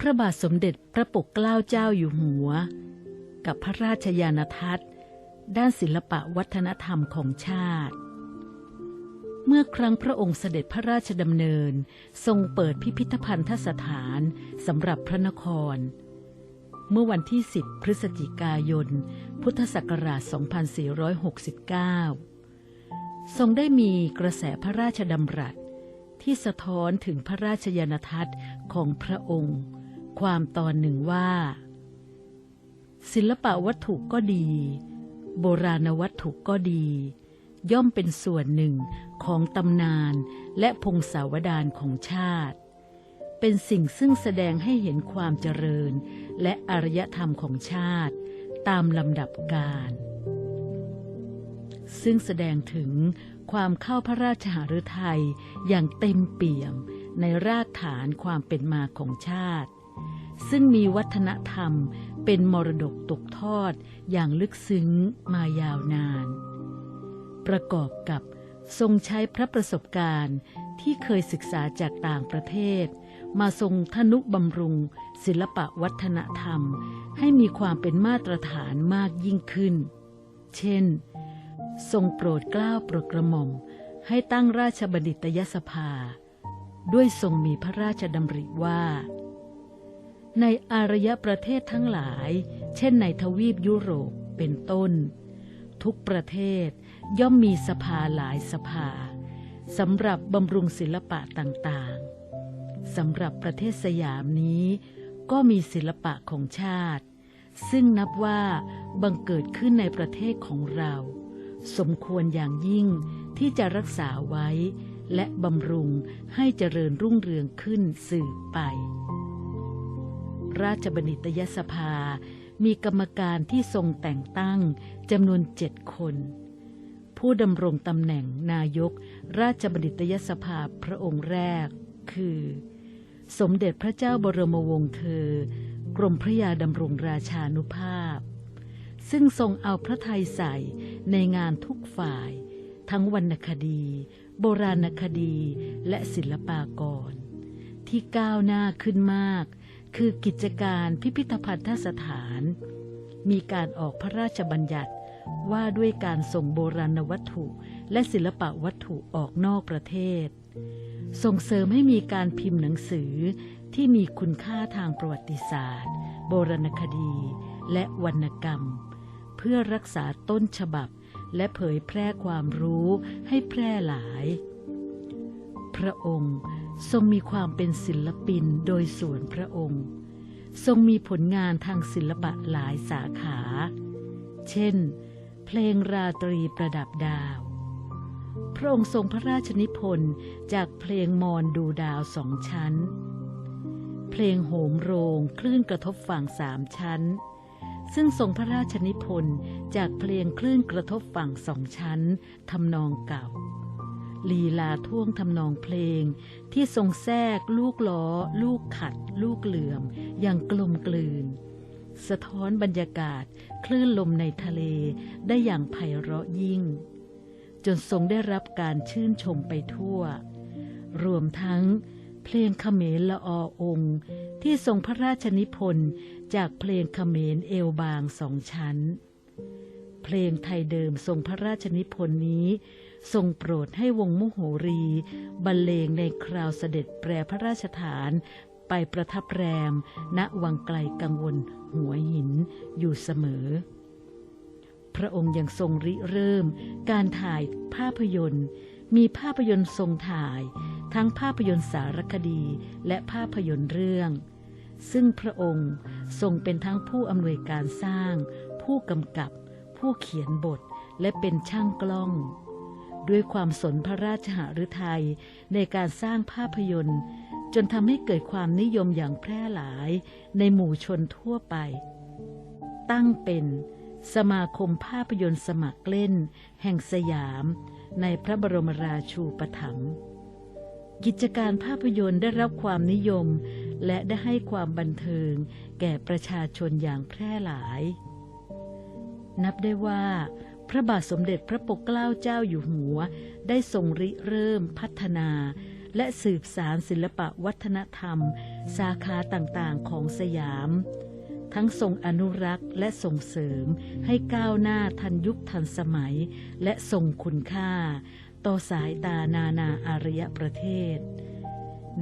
พระบาทสมเด็จพระปกเกล้าเจ้าอยู่หัว กับพระราชยานทัศน์ ด้านศิลปะวัฒนธรรมของชาติ เมื่อครั้งพระองค์เสด็จพระราชดำเนินทรงเปิดพิพิธภัณฑสถานสำหรับพระนคร เมื่อวันที่ 10 พฤศจิกายน พุทธศักราช 2469 ทรงได้มีกระแสพระราชดำรัสที่สะท้อนถึงพระราชยานทัศน์ของพระองค์ ความตอนหนึ่งว่า ศิลปะวัตถุก็ดี โบราณวัตถุก็ดี ย่อมเป็นส่วนหนึ่งของตำนานและพงศาวดารของชาติ เป็นสิ่งซึ่งแสดงให้เห็นความเจริญและอารยธรรมของชาติ ตามลำดับการ ซึ่งแสดงถึงความเข้าพระราชหฤทัยอย่างเต็มเปี่ยมในรากฐานความเป็นมาของชาติ ซึ่งมีวัฒนธรรมเป็นมรดกตกทอดอย่างลึกซึ้งมายาวนาน ประกอบกับทรงใช้พระประสบการณ์ที่เคยศึกษาจากต่างประเทศ มาทรงทนุบำรุง ศิลปะวัฒนธรรม ให้มีความเป็นมาตรฐานมากยิ่งขึ้น เช่น ทรงโปรดกล้าโปรดกระหม่อมให้ตั้งราชบัณฑิตยสภา ด้วยทรงมีพระราชดำริว่า ในอารยประเทศทั้งหลาย เช่นในทวีปยุโรปเป็นต้น ทุกประเทศย่อมมีสภาหลายสภาสำหรับบำรุงศิลปะต่างๆสำหรับประเทศสยามนี้ ก็มีศิลปะของชาติ ซึ่งนับว่าบังเกิดขึ้นในประเทศของเรา สมควรอย่างยิ่งที่จะรักษาไว้ และบำรุงให้เจริญรุ่งเรืองขึ้นสืบไป ราชบัณฑิตยสภา มีกรรมการที่ทรงแต่งตั้งจำนวนเจ็ดคน ผู้ดำรงตำแหน่งนายกราชบัณฑิตยสภาพระองค์แรก คือ สมเด็จพระเจ้าบรมวงศ์เธอ กรมพระยาดำรงราชานุภาพ ซึ่งทรงเอาพระทัยใส่ในงานทุกฝ่าย ทั้งวรรณคดี โบราณคดีและศิลปากรที่ก้าวหน้าขึ้นมาก คือกิจการพิพิธภัณฑสถาน มีการออกพระราชบัญญัติว่าด้วยการส่งโบราณวัตถุและศิลปะวัตถุออกนอกประเทศ ส่งเสริมให้มีการพิมพ์หนังสือที่มีคุณค่าทางประวัติศาสตร์ โบราณคดี และวรรณกรรม เพื่อรักษาต้นฉบับและเผยแพร่ความรู้ให้แพร่หลาย พระองค์ ทรงมีความเป็นศิลปินโดยส่วนพระองค์ ทรงมีผลงานทางศิลปะหลายสาขา เช่น เพลงราตรีประดับดาว พระองค์ทรงพระราชนิพนธ์จากเพลงมอนดูดาวสองชั้น เพลงโหมโรงคลื่นกระทบฝั่งสามชั้น ซึ่งทรงพระราชนิพนธ์จากเพลงคลื่นกระทบฝั่งสองชั้นทำนองเก่า ลีลาท่วงทำนองเพลง ที่ทรงแทรก ลูกล้อ ลูกขัด ลูกเหลื่อม อย่างกลมกลืน สะท้อนบรรยากาศ คลื่นลมในทะเลได้อย่างไพเราะยิ่ง จนทรงได้รับการชื่นชมไปทั่ว รวมทั้ง เพลงเขมรละอองค์ที่ทรงพระราชนิพนธ์จากเพลงเขมรเอวบางสองชั้น เพลงไทยเดิมทรงพระราชนิพนธ์นี้ ทรงโปรดให้วงมุโหรี บรรเลงในคราวเสด็จแปรพระราชฐานไปประทับแรม ณวังไกลกังวล หัวหินอยู่เสมอ พระองค์ยังทรงริเริ่ม การถ่ายภาพยนตร์ มีภาพยนตร์ทรงถ่าย ทั้งภาพยนตร์สารคดีและภาพยนตร์เรื่อง ซึ่งพระองค์ทรงเป็นทั้งผู้อำนวยการสร้าง ผู้กำกับ ผู้เขียนบทและเป็นช่างกล้อง ด้วยความสนพระราชหฤทัยในการสร้างภาพยนตร์ จนทำให้เกิดความนิยมอย่างแพร่หลายในหมู่ชนทั่วไป ตั้งเป็นสมาคมภาพยนตร์สมัครเล่น แห่งสยามในพระบรมราชูปถัมภ์กิจการภาพยนตร์ได้รับความนิยม และได้ให้ความบันเทิงแก่ประชาชนอย่างแพร่หลาย นับได้ว่า พระบาทสมเด็จพระปกเกล้าเจ้าอยู่หัว ได้ทรงริเริ่มพัฒนา และสืบสารศิลปะวัฒนธรรม สาขาต่างๆของสยาม ทั้งทรงอนุรักษ์และส่งเสริมให้ก้าวหน้าทันยุคทันสมัย และทรงคุณค่า ต่อสายตานานาอารยประเทศ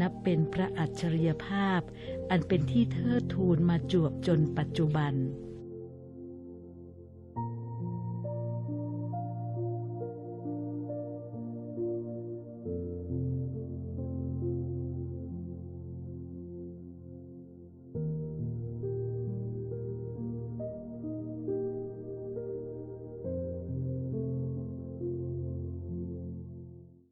นับเป็นพระอัจฉริยภาพ อันเป็นที่เทิดทูนมาจวบจนปัจจุบัน